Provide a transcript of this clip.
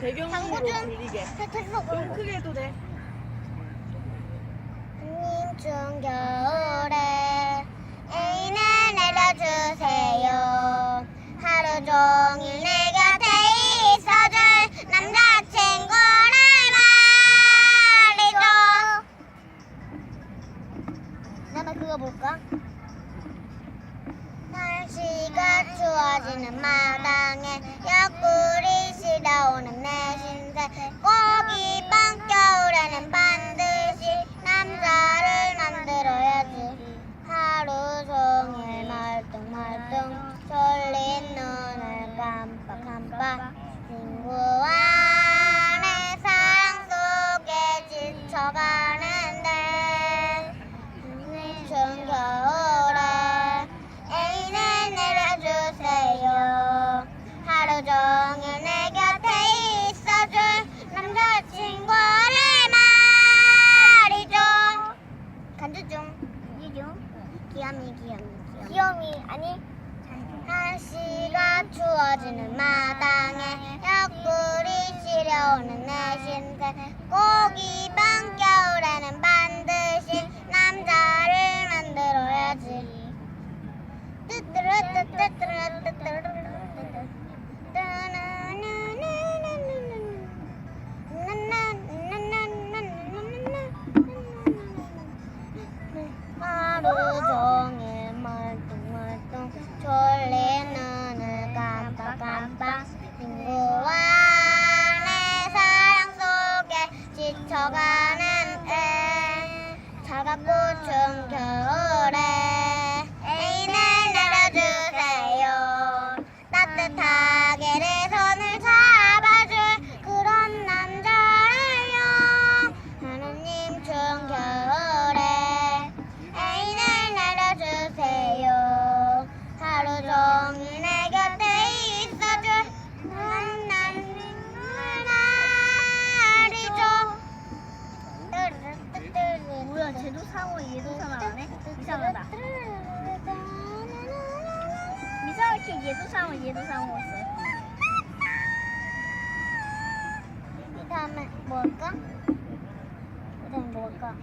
배경으로 돌리게. 좀 크게 해도 돼. 님 추운 겨울에 애인을 내려주세요 하루 종일 내 곁에 있어줄 남자친구를 말이죠 나나 그거 볼까? 날씨가 추워지는 마당에 옆구리 깜빡깜빡 친구와 내 사랑 속에 지쳐가는데 추운 겨울에 애인을 내려주세요. 하루 종일 내 곁에 있어줄 남자친구를 말이죠. 간주 중. 이중. 귀염이 귀염이. 귀염이 아니 날씨가 추워지는 마당에 옆구리 시려오는 내 신세. 꼭 이번 겨울에는 반드시 남자를 만들어야지. 하루 종일 지쳐가는 애. 차갑고 추운 겨울에. 애인을 내려주세요. 따뜻하 상어, 얘도 해? 이상하다. 이상하게 얘도 상어, 얘도 상어 있어. 이 다음에 뭘까? 이 다음에 뭘까?